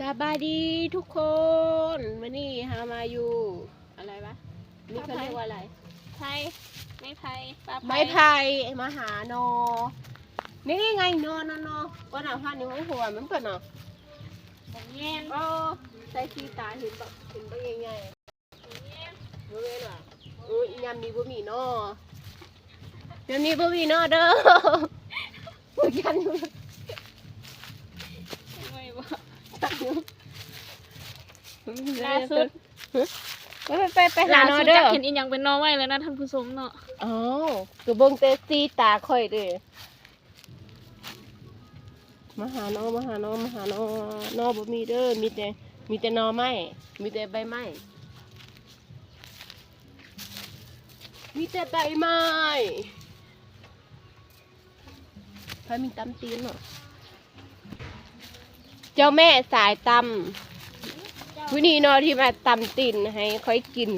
สบายดีทุกคนวันนี้ฮามาอยู่อะไรวะนี่เขาเรียกว่าอะไรไทยไม่ไทยปลาไม้ไผ่มาหานอ นี่ไงนอนอนอก็หนาพันอยู่ข้างหัวมันเปิดเนาะผมแย่งก็ใส่สีตาเห็นแบบเห็นไปยังไงบริเวณว่ะอุ้ยยามนี้บ่มีนอยามนี้บ่มีนอเด้อบ่ยันอยู่ ไม่บอก ตักอยู่ ล่าสุดไปไปไปหาล่านอสุดเด้จะอเห็นอีกอย่างเป็นนอไว้แล้วนะท่านผู้ชมเนาะอ๋อคือเบิ่งแต่สีตาข่อยเด้อมาหานอมาหานอมาหานอนอบ่มีเด้อมีแต่มีแต่นอไม้มีแต่ใบไม้มีแต่ใบไม้พามีตำตีนเนาะ เจ้าแม่สายตำวินี่เนอที่มาตำตีนให้ค่อยกิน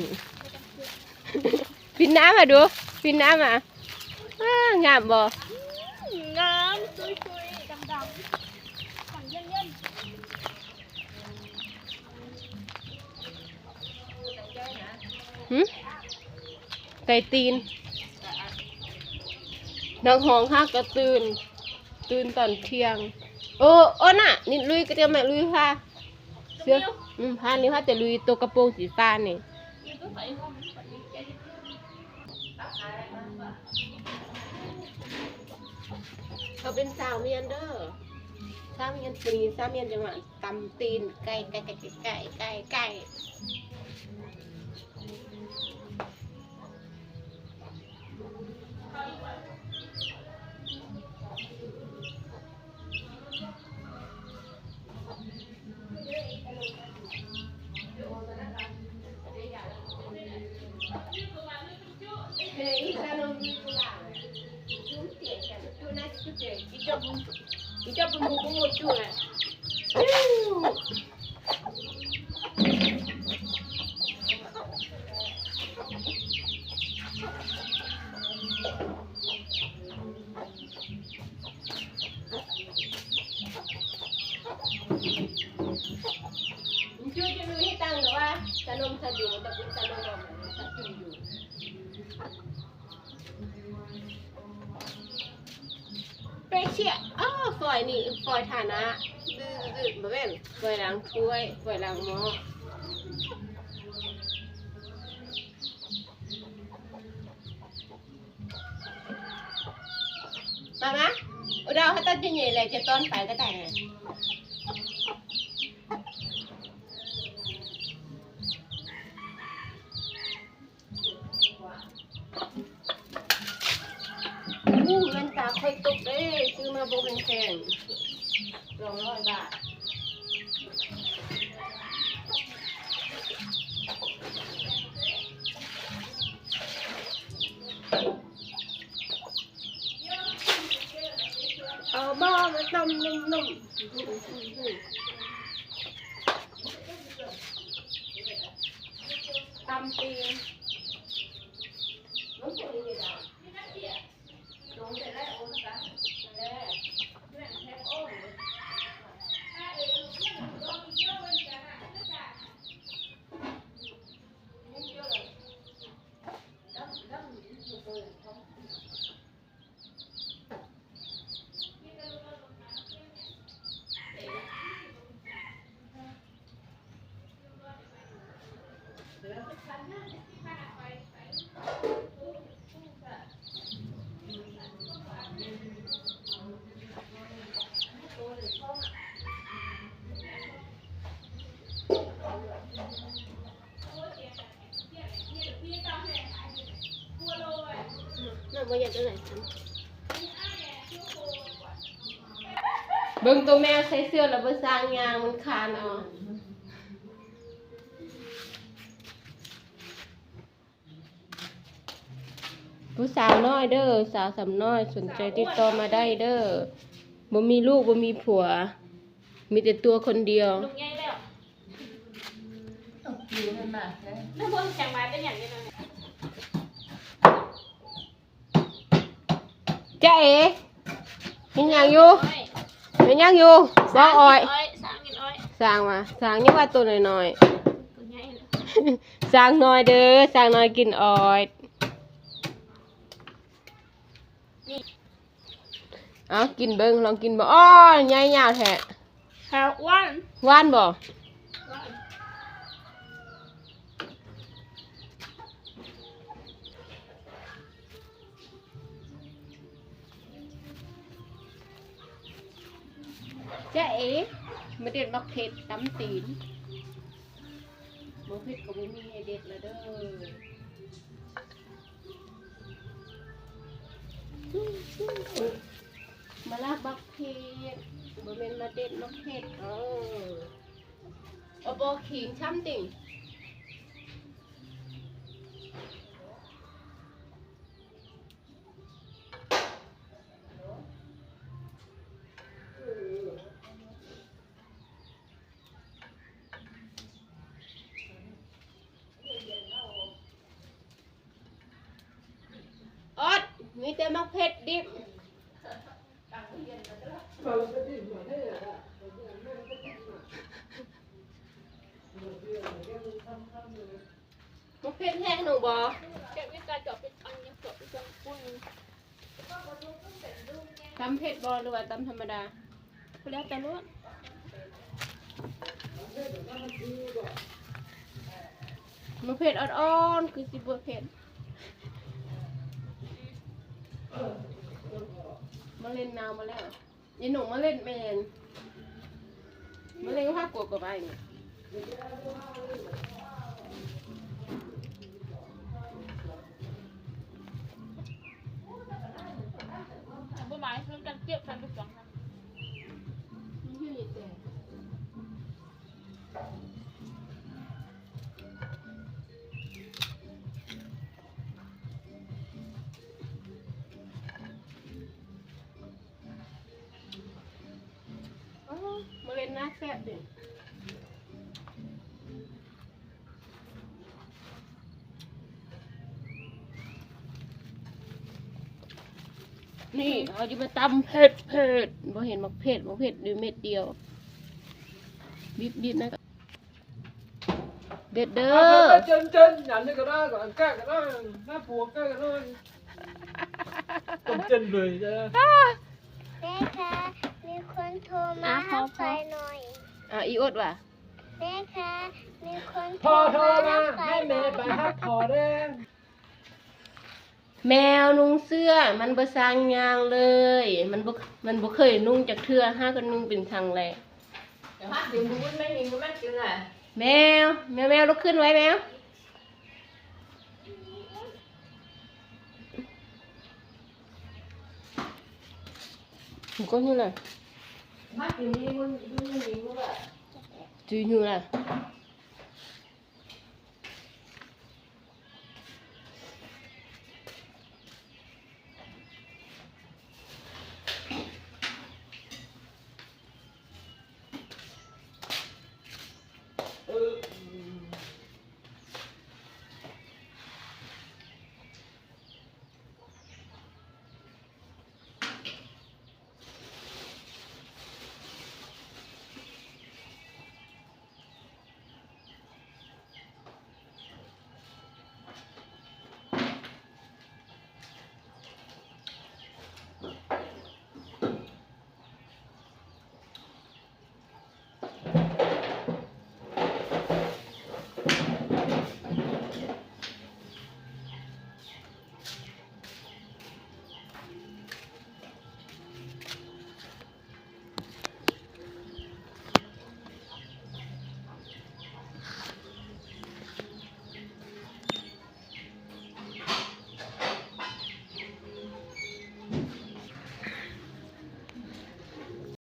ฟินน้ำมาดูฟินน้ำมาอ้างามบ่งามซุยซุยดำดำสั่งเย็นเย็นหึไก่ตีนนางหองห้ากระตื่น ตื่นตอนเที่ยง โอ้โอ้น่ะนี่ลุยก็จะแม่ลุยผ้าเสื้ออืมผ้านี่ผ้าแต่ลุยตัวกระโปรงสีฟ้านี่เขาเป็นสาวเมียนเด้อสาวเมียนปีสาวเมียนจังหวัดตำตีนไก่ไก่ไก่ไก่ไก่ไก่ Ikaw, ikaw bumukungot yun eh. ไปเชี่ยอ้าวฝอยนี่ฝอยฐานะดื้อดื้อบ่แม่นฝอยล้างถ้วยฝอยล้างหม้อมามาอุดาวให้ตัดยังไงเลยจะต้นไปก็ได้ ไงอู้เงินตาค่อยตกเด้ซื้อมาโบเป็นแพงสองร้อยบาทเอาบ้ามาต้มนุ่มๆตำตีนน้องคนนี้ดาวลงแต่แรกโอนกันแต่แรก น่าบ่อยากจะไหนทำเบิ่งตัวแมวใส่เสื้อแล้วบ่สร้างยางมันคานเอาผู้สาวน้อยเด้อสาวสำน้อยสนใจติดต่อมาได้เด้อบ่มีลูกบ่มีผัว มีแต่ตัวคนเดียวลูกใหญ่แล้วอยู่นั่นน่ะน้ำมันแข็งมาเป็นอย่างนี้นะ จ้าเอ๋เป็นหยังอยู่เป็นหยังอยู่บ่อ้อยอ้อยสามกินอ้อยสร้างมาสร้างยังว่าตัวน้อยตัวใหญ่เลยๆสร้างน้อยเด้อสร้างน้อยกินออยนี่เอากินเบิ่งลองกินบ่อ้อยใหญ่ยาวแท้แถวอ้วันหวานบ่ จ๊ะเอ๋มาเด็ดบักเผ็ดตำตีนบ่เผ็ดก็บ่มีให้เด็ดละเด้อมาลากบักเผ็ดบ่แม่นมาเด็ดบักเผ็ดเออเอาบ่ขิงช้ำติ่งออด มีแต่มักเผ็ดดิบมักเผ็ดแห้งหนูบ่เก็บวิการจอบเป็นอันยังจบเป็นจังปุ้นตำเผ็ดบ่หรือว่าตำธรรมดาแล้วแต่รู้มักเผ็ดอ่อนๆคือสิบ่เผ็ด มาเล่นนาวมาแล้วยีหนูมาเล่นแมนมาเล่นภาคกวดกับไอ้นี่ มาเล่นน้าแซ่บดินี่เอาจะมาตำเผ็ดเผ็ดบ่เห็นมักเผ็ดมักเผ็ดด้วยเม็ดเดียวบีบบีบนะเด็ดเด้อเ chân chân nhắn đi cái đó còn cái cái đó nó buộc cái cái đó cầm chân lười ra แม่คะ มีคนโทรมาหาไฟหน่อย อะอีอดว่ะแม่คะมีคนโทรพอโทรมามาหาไฟให้หน่แม่อยไปฮักพอได้แมวนุ่งเสื้อ มันบ่สร้างยางเลย มันบ่มันบ่เคยนุ่งจากเทื่อห้าก็นุ่งเป็นครั้งแรก Hát thì muốn mấy nghìn của mấy chữ à แมว แมวแมวลุกขึ้นไว้แมว Mình có như này Hát thì đi muốn đi muốn đi muốn vậy 最牛了。